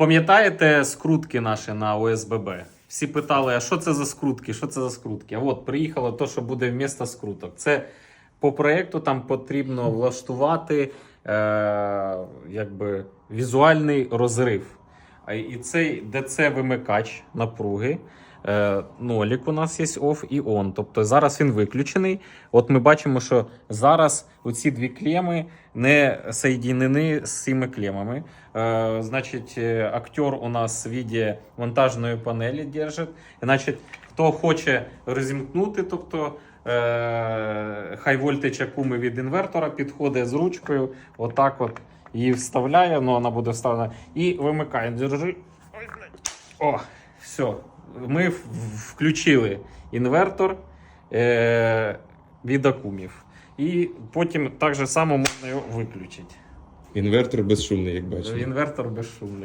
Пам'ятаєте скрутки наші на ОСББ? Всі питали, а що це за скрутки? Що це за скрутки? А от приїхало то, що буде вмісто скруток. Це по проєкту там потрібно влаштувати е, якби, візуальний розрив. І цей ДЦ-вимикач напруги. Е, нолік у нас є off і on. Тобто зараз він виключений. От ми бачимо, що зараз оці дві клеми не соєдинені з цими клемами. Е, значить, е, актер у нас в віді монтажної панелі держить. Значить, хто хоче розімкнути, тобто е, хай вольтич акуми від інвертора підходить з ручкою, отак от її вставляє, ну вона буде вставлена, і вимикає. Держи. О, все. Ми включили інвертор е, від акумів. І потім так же само можна його виключити. Інвертор безшумний, як бачите. Інвертор безшумний.